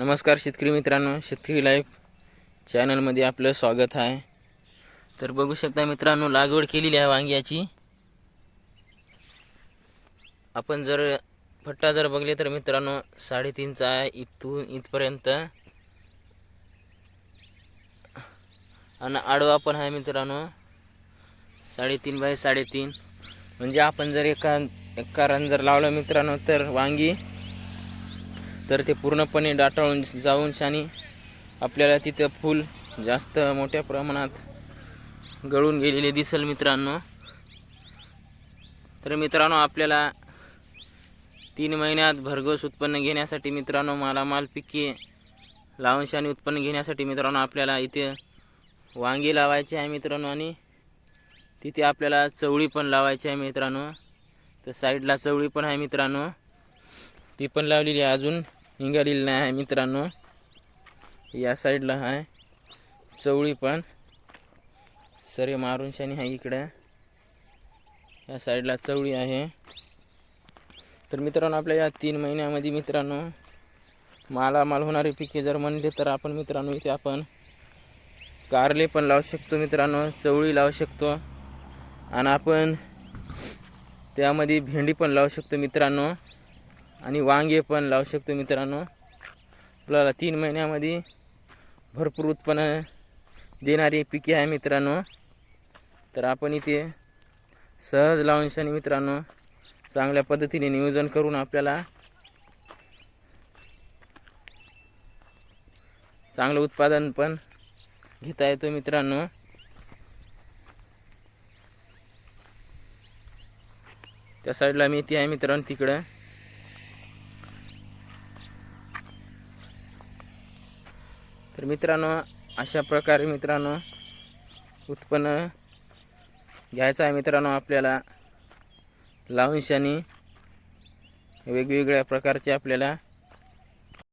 नमस्कार शेतकरी मित्रांनो शेतकरी लाईफ चॅनलमध्ये आपलं स्वागत आहे. तर बघू शकता मित्रांनो लागवड केलेली आहे वांग्याची. आपण जर फट्टा जर बघले तर मित्रांनो साडेतीनचा आहे इथून इथपर्यंत. आणि आडवा पण आहे मित्रांनो साडेतीन बाय साडेतीन. म्हणजे आपण जर एका एका रन जर लावलं मित्रांनो तर वांगी तर ते पूर्णपणे डाटाळून जाऊन शानी आपल्याला तिथं फूल जास्त मोठ्या प्रमाणात गळून गेलेले दिसेल मित्रांनो. तर मित्रांनो आपल्याला तीन महिन्यात भरघोस उत्पन्न घेण्यासाठी मित्रांनो मालामाल पिके लावंश आणि उत्पन्न घेण्यासाठी मित्रांनो आपल्याला इथे वांगी लावायची आहे मित्रांनो आणि तिथे आपल्याला चवळी पण लावायची आहे मित्रांनो. तर साईडला चवळी पण आहे मित्रांनो. ती पण लावलेली आहे अजून. निघालेली नाही आहे मित्रांनो. या साईडला आहे. चवळी पण. सरे मारून शानी आहे इकडं. या साईडला चवळी आहे. तर मित्रांनो आपल्या या तीन महिन्यामध्ये मित्रांनो मालामाल होणारे पिके जर म्हणले तर आपण मित्रांनो इथे आपण कारले पण लावू शकतो मित्रांनो चवळी लावू शकतो. आणि आपण त्यामध्ये भेंडी पण लावू शकतो मित्रांनो. आणि वांगे पण लावू शकतो मित्रांनो. आपल्याला तीन महिन्यामध्ये भरपूर उत्पन्न देणारी पिके आहे मित्रांनो. तर आपण इथे सहज लावून शनी मित्रांनो चांगल्या पद्धतीने नियोजन करून आपल्याला चांगलं उत्पादन पण घेता येतो मित्रांनो. त्या साईडला मेथी आहे मित्रांनो तिकडं. तर मित्रांनो अशा प्रकारे मित्रांनो उत्पन्न घ्यायचं आहे मित्रांनो आपल्याला. लावूनशानी वेगवेगळ्या प्रकारचे आपल्याला